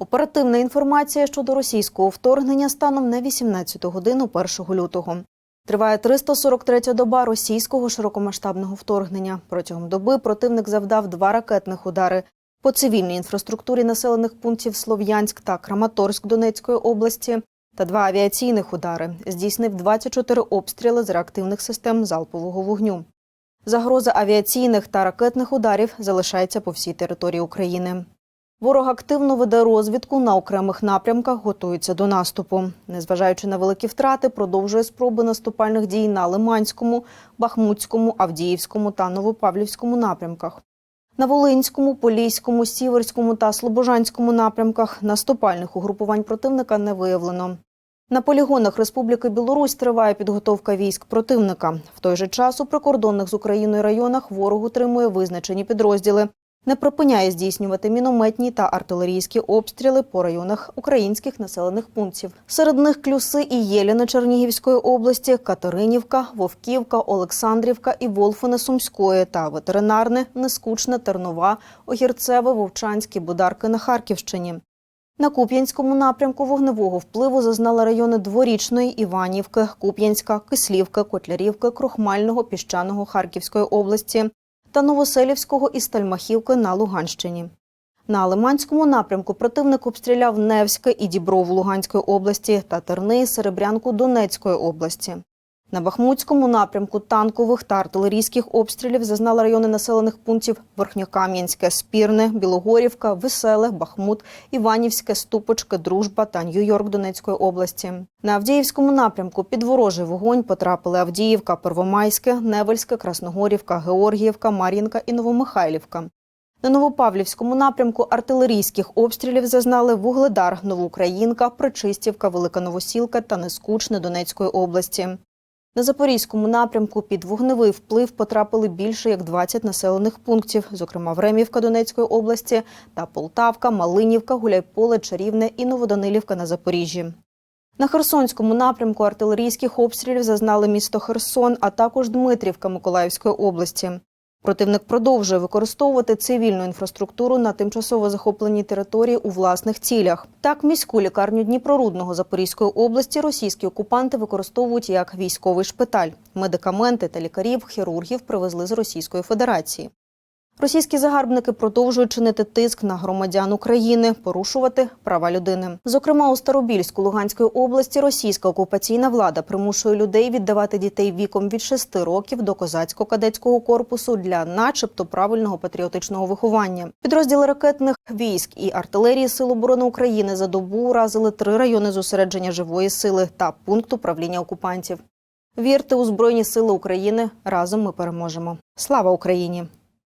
Оперативна інформація щодо російського вторгнення станом на 18 годину 1 лютого. Триває 343-я доба російського широкомасштабного вторгнення. Протягом доби противник завдав два ракетних удари по цивільній інфраструктурі населених пунктів Слов'янськ та Краматорськ Донецької області та два авіаційних удари. Здійснив 24 обстріли з реактивних систем залпового вогню. Загроза авіаційних та ракетних ударів залишається по всій території України. Ворог активно веде розвідку на окремих напрямках, готується до наступу. Незважаючи на великі втрати, продовжує спроби наступальних дій на Лиманському, Бахмутському, Авдіївському та Новопавлівському напрямках. На Волинському, Поліському, Сіверському та Слобожанському напрямках наступальних угрупувань противника не виявлено. На полігонах Республіки Білорусь триває підготовка військ противника. В той же час у прикордонних з Україною районах ворог утримує визначені підрозділи, не припиняє здійснювати мінометні та артилерійські обстріли по районах українських населених пунктів. Серед них Клюси і Єліна Чернігівської області, Катеринівка, Вовківка, Олександрівка і Волфине Сумської та ветеринарне, Нескучне, Тернова, Огірцеве, Вовчанське, Бударки на Харківщині. На Куп'янському напрямку вогневого впливу зазнали райони Дворічної, Іванівки, Куп'янська, Кислівки, Котлярівки, Крохмального, Піщаного Харківської області та Новоселівського і Стальмахівки на Луганщині. На Лиманському напрямку противник обстріляв Невське і Діброву Луганської області та Терни Серебрянку Донецької області. На Бахмутському напрямку танкових та артилерійських обстрілів зазнали райони населених пунктів Верхньокам'янське, Спірне, Білогорівка, Веселе, Бахмут, Іванівське, Ступочки, Дружба та Нью-Йорк Донецької області. На Авдіївському напрямку під ворожий вогонь потрапили Авдіївка, Первомайське, Невельське, Красногорівка, Георгіївка, Мар'їнка і Новомихайлівка. На Новопавлівському напрямку артилерійських обстрілів зазнали Вугледар, Новоукраїнка, Причистівка, Велика Новосілка та Нескучне Донецької області. На Запорізькому напрямку під вогневий вплив потрапили більше як 20 населених пунктів, зокрема Времівка Донецької області та Полтавка, Малинівка, Гуляйполе, Чарівне і Новоданилівка на Запоріжжі. На Херсонському напрямку артилерійських обстрілів зазнали місто Херсон, а також Дмитрівка Миколаївської області. Противник продовжує використовувати цивільну інфраструктуру на тимчасово захопленій території у власних цілях. Так, міську лікарню Дніпрорудного Запорізької області російські окупанти використовують як військовий шпиталь. Медикаменти та лікарів, хірургів привезли з Російської Федерації. Російські загарбники продовжують чинити тиск на громадян України, порушувати права людини. Зокрема, у Старобільську Луганської області російська окупаційна влада примушує людей віддавати дітей віком від 6 років до козацько-кадетського корпусу для, начебто, правильного патріотичного виховання. Підрозділи ракетних військ і артилерії Сил оборони України за добу уразили три райони зосередження живої сили та пункт управління окупантів. Вірте у Збройні Сили України. Разом ми переможемо. Слава Україні!